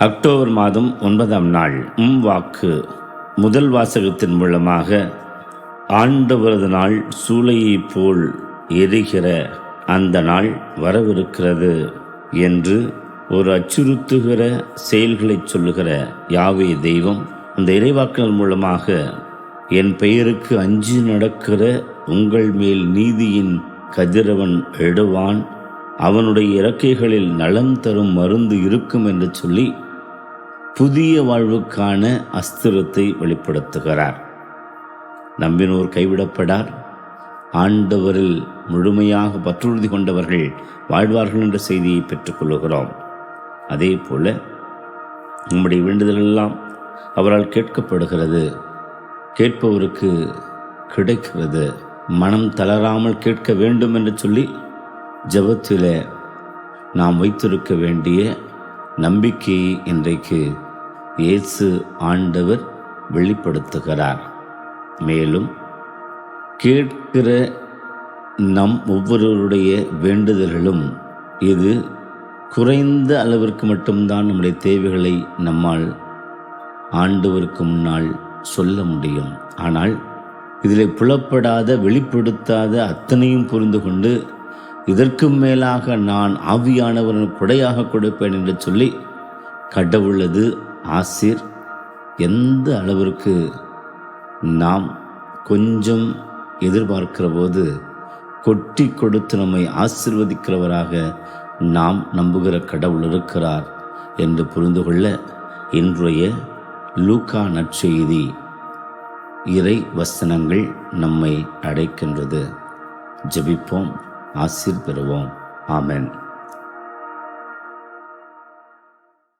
October மாதம் ஒன்பதாம் நாள் உம் வாக்கு முதல் வாசகத்தின் மூலமாக ஆண்டவரது நாள் சூளையைப் போல் எரிகிற அந்த நாள் வரவிருக்கிறது என்று ஒரு அச்சுறுத்துகிற செயல்களைச் சொல்லுகிற யாவே தெய்வம் அந்த இறைவாக்கள் மூலமாக என் பெயருக்கு அஞ்சு நடக்கிற உங்கள் மேல் நீதியின் கதிரவன் எழுவான். அவனுடைய இறக்கைகளில் நலம் தரும் மருந்து இருக்கும் என்று சொல்லி புதிய வாழ்வுக்கான அஸ்திரத்தை வெளிப்படுத்துகிறார். நம்பினோர் கைவிடப்படார். ஆண்டவரில் முழுமையாக பற்றுறுதி கொண்டவர்கள் வாழ்வார்கள் என்ற செய்தியை பெற்றுக்கொள்கிறோம் அதே போல நம்முடைய வேண்டுதலெல்லாம் அவரால் கேட்கப்படுகிறது. கேட்பவருக்கு கிடைக்கிறது. மனம் தளராமல் கேட்க வேண்டும் என்று சொல்லி ஜபத்தில் நாம் வைத்திருக்க வேண்டிய நம்பிக்கையை இன்றைக்கு இயேசு ஆண்டவர் வெளிப்படுத்துகிறார். மேலும் கேட்கிற நம் ஒவ்வொருவருடைய வேண்டுதல்களும் இது குறைந்த அளவிற்கு மட்டும்தான் நம்முடைய தேவைகளை நம்மால் ஆண்டவருக்கு முன்னால் சொல்ல முடியும். ஆனால் இதில் புலப்படாத வெளிப்படுத்தாத அத்தனையும் புரிந்து கொண்டு இதற்கும் மேலாக நான் ஆவியானவரின் கொடையாக கொடுப்பேன் என்று சொல்லி கடவுளது ஆசிர் எந்த அளவிற்கு நாம் கொஞ்சம் எதிர்பார்க்கிற போது கொட்டி கொடுத்து நம்மை ஆசிர்வதிக்கிறவராக நாம் நம்புகிற கடவுள் இருக்கிறார் என்று புரிந்து கொள்ள இன்றைய லூக்கா நற்செய்தி இறை வசனங்கள் நம்மை அடைக்கின்றது. ஜெபிப்போம் ஆசிர் பெறுவோம். ஆமேன்.